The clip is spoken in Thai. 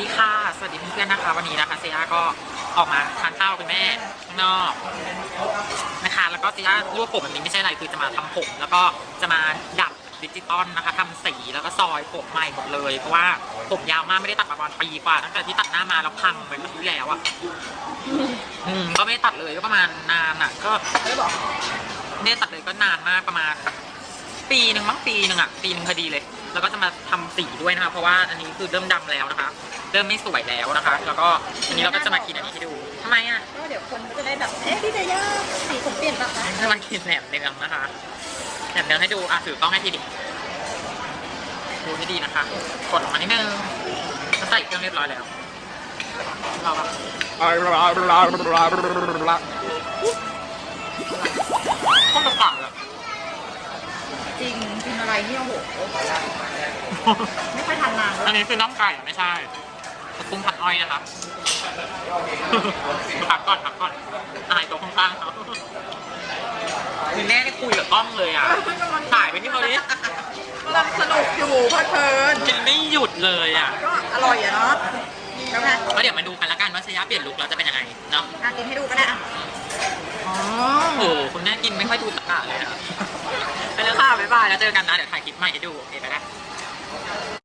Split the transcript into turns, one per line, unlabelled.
ดีค่ะ สวัสดีเพื่อนๆนะคะ วันนี้นะคะเซียก็ออกมาทานข้าวคุณแม่ข้างนอกนะคะ แล้วก็เซียรวบผมแบบนี้ไม่ใช่อะไรคือจะมาทำผม แล้วก็จะมาดัดดิจิตอลนะคะทำสีแล้วก็ซอยผมใหม่หมดเลย เพราะว่าผมยาวมากไม่ได้ตัดมาประมาณปีกว่าตั้งแต่ที่ตัดหน้ามาแล้วพังไปปีที่แล้วอะอืมก็ไม่ได้ตัดเลยก็ประมาณนานอะ ก็ไม่ได้บอกไม่ได้ตัดเลยก็นานมากประมาณ ปีหนึ่งมั้งปีหนึ่งอะปีหนึ่งพอดีเลยแล้วก็จะมาทำสีด้วยนะคะ เพราะว่าอันนี้คือเริ่มดำแล้วนะคะ ริ่มไม่สวยแล้วนะคะ แล้วก็อันนี้เราก็จะมากินอันนี้ให้ดูทำไมอะ
ก็เดี๋ยวคนก็จะได้แบบ เอ๊ะพี่เจย่าสีผมเปลี่ยนปะคะ
จะมากินแหนมเนืองนะคะแหนมเนืองให้ดูอะถือกล้องให้ทีดิดูให้ดีนะคะ กดออกมานิดนึงแล้วใส่เครื่องเรียบร้อยแล้วเราแบบข้นกระป๋องเลย
จริงกินอะไรเนี่ยโหไม่ค่อยทานนาน
อันนี้คือน้องไก่ไม่ใช่ ปรุงผัดอ้อยนะคะพักก่อนพักก่อนอายตัวข้างๆเขาคือแม่ได้คุยกับกล้องเลยอะถ่ายไปที่เขาดิ
กำลังสนุกอยู่เพลิน
กินไม่หยุดเลยอะ
ก็อร่อยอะเนาะใช่ไหม
ก็เดี๋ยวมาดูกันละกันว่าชายาเปลี่ยนลุคแล้วจะเป็นยังไงเนาะ
อะกินให้ดูก็ได้อะอ๋อ
โอ้โหคุณแม่กินไม่ค่อยดูตะกะเลยอะไปแล้วค่ะบ๊ายบายแล้วเจอกันนะเดี๋ยวถ่ายคลิปใหม่ให้ดูโอเคไปแล้ว